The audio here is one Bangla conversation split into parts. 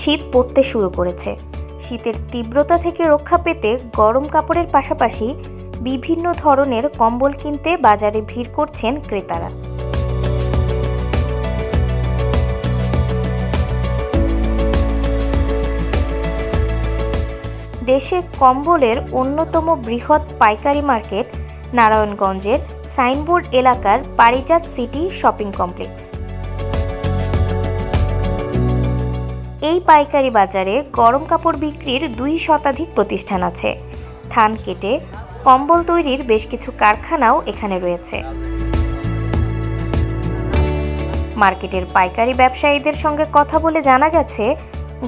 শীত পড়তে শুরু করেছে। শীতের তীব্রতা থেকে রক্ষা পেতে গরম কাপড়ের পাশাপাশি বিভিন্ন ধরনের কম্বল কিনতে বাজারে ভিড় করছেন ক্রেতারা। দেশে কম্বলের অন্যতম বৃহৎ পাইকারি মার্কেট নারায়ণগঞ্জের সাইনবোর্ড এলাকার পারিজাত সিটি শপিং কমপ্লেক্স। এই পাইকারি বাজারে গরম কাপড় বিক্রির দুই শতাধিক প্রতিষ্ঠান আছে। থান কেটে কম্বল তৈরির বেশ কিছু কারখানাও এখানে রয়েছে। মার্কেটের পাইকারি ব্যবসায়ীদের সঙ্গে কথা বলে জানা গেছে,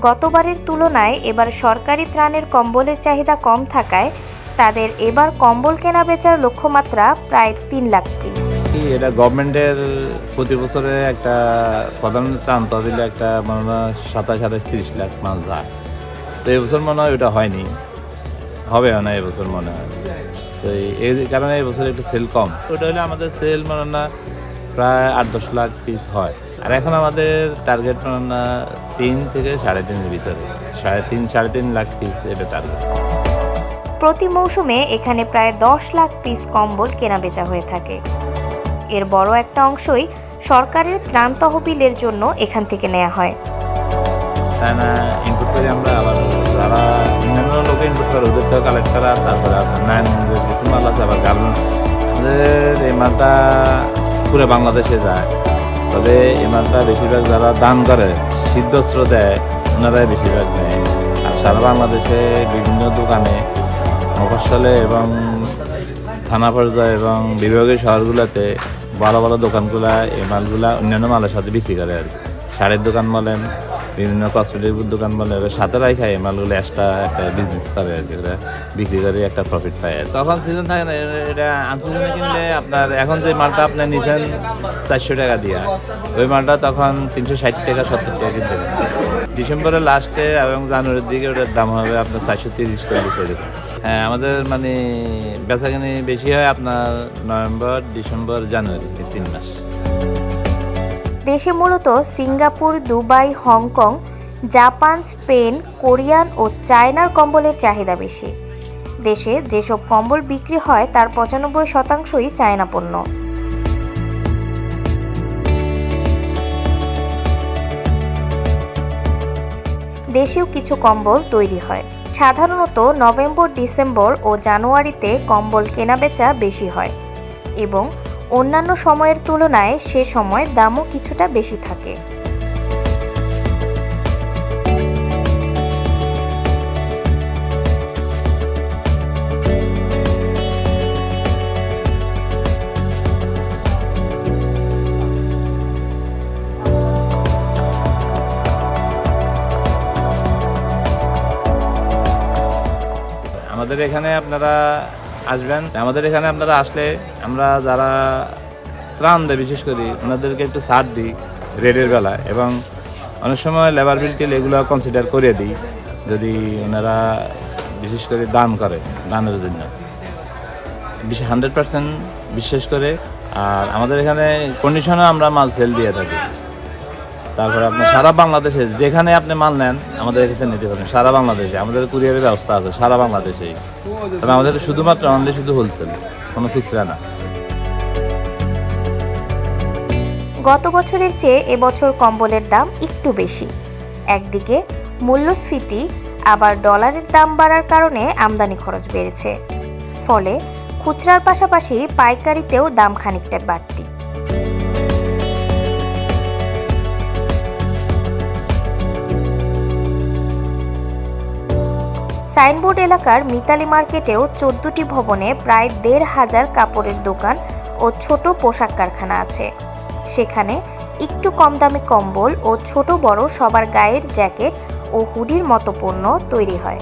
গতবারের তুলনায় এবার সরকারি ত্রাণের কম্বলের চাহিদা কম থাকায় তাদের এবার কম্বল কেনা বেচার লক্ষ্যমাত্রা প্রায় তিন লাখ পিস। কি এটা গভর্নমেন্টের প্রতি বছরে একটা প্রধান ত্রাণ তহবিলে একটা মনে হয় সাতাশ, আঠাশ, তিরিশ লাখ মাছ যায়। তো এবছর মনে হয় ওটা হয়নি। হবে না এবছর মনে হয়। তো এই- কারণে এবছর একটু সেল কম। ওটা হলে আমাদের সেল মনে না, প্রায় আট, দশ লাখ পিস হয়। আর এখন আমাদের টার্গেট মনে না, তিন থেকে সাড়ে তিনের ভিতরে। সাড়ে তিন সাড়ে তিন লাখ পিস এটা টার্গেট প্রতি মৌসুমে এখানে প্রায় দশ লাখ পিস কম্বল কেনাবেচা হয়ে থাকে। এর বড় একটা অংশই সরকারের ত্রাণ তহবিলের জন্য এখান থেকে নেওয়া হয়। করি আমরা আবার করে কালেক্ট তারপরে পুরো বাংলাদেশে যায়। তবে এই মালটা বেশিরভাগ যারা দান করে সিদ্ধস্ত্র দেয় ওনারাই বেশিরভাগ নেয়। আর সারা বাংলাদেশে বিভিন্ন দোকানে মফস্বলে এবং থানা পর্যায়ে এবং বিভাগীয় শহরগুলোতে ভালো ভালো দোকানগুলা, এই মালগুলা অন্যান্য মালের সাথে বিক্রি করে আর শাড়ির দোকান বলেন, বিভিন্ন কসমেটিক দোকান বলেন সাথে রাখা এই মালগুলো এক্সট্রা একটা বিজনেস করে আর কি ওরা বিক্রি করে একটা প্রফিট পায় আর তখন সিজন থাকে না এটা আনসিজনে কিনলে আপনার এখন যে মালটা আপনি নিছেন চারশো টাকা দিয়া, ওই মালটা তখন তিনশো ষাট টাকা, সত্তর টাকা কিনতে। ডিসেম্বরের লাস্টে এবং জানুয়ারির দিকে ওটার দাম হবে আপনার চারশো তিরিশ চল্লিশ এরকম। হ্যাঁ আমাদের মানে বেচাকেনি বেশি হয় আপনার নভেম্বর, ডিসেম্বর, জানুয়ারি, এই তিন মাস। দেশে মূলত Singapore, Dubai, Hong Kong, Japan, Spain, Korean ও চায়নার কম্বলের চাহিদা বেশি। দেশে যেসব কম্বল বিক্রি হয়, তার পঁচানব্বই শতাংশই চায়না পণ্য। দেশেও কিছু কম্বল তৈরি হয়। সাধারণত নভেম্বর, ডিসেম্বর ও জানুয়ারিতে কম্বল কেনাবেচা বেশি হয় এবং অন্যান্য সময়ের তুলনায় সে সময় দামও কিছুটা বেশি থাকে। আমাদের এখানে আপনারা আসবেন। আমাদের এখানে আপনারা আসলে আমরা যারা ত্রাণ দেয়, বিশেষ করে ওনাদেরকে একটু ছাড় দিই রেডের বেলা এবং অনেক সময় লেবার বিল টিল এগুলো কনসিডার করে দিই যদি ওনারা বিশেষ করে দান করে, দানের জন্য। হান্ড্রেড পার্সেন্ট বিশ্বাস করে। আর আমাদের এখানে কন্ডিশনে আমরা মাল সেল দিয়ে থাকি। তারপরে আপনি সারা বাংলাদেশে যেখানে আপনি মাল নেন, আমাদের এখানে নিতে পারেন সারা বাংলাদেশে, আমাদের কুরিয়ারের ব্যবস্থা আছে, সারা বাংলাদেশেই। তবে আমাদের শুধুমাত্র অনলি শুধু হোলসেল কোনো খুচরা না। গত বছরের চেয়ে এবছর কম্বলের দাম একটু বেশি। একদিকে মূল্যস্ফীতি, আবার ডলারের দাম বাড়ার কারণে আমদানি খরচ বেড়েছে। ফলে খুচরার পাশাপাশি পাইকারিতেও দাম খানিকটা বাড়তি। সাইনবোর্ড এলাকার মিতালি মার্কেটেও চোদ্দটি ভবনে প্রায় দেড় হাজার কাপড়ের দোকান ও ছোট পোশাক কারখানা আছে। সেখানে একটু কম দামি কম্বল ও ছোট বড় সবার গায়ের জ্যাকেট ও হুডির মতো পণ্য তৈরি হয়।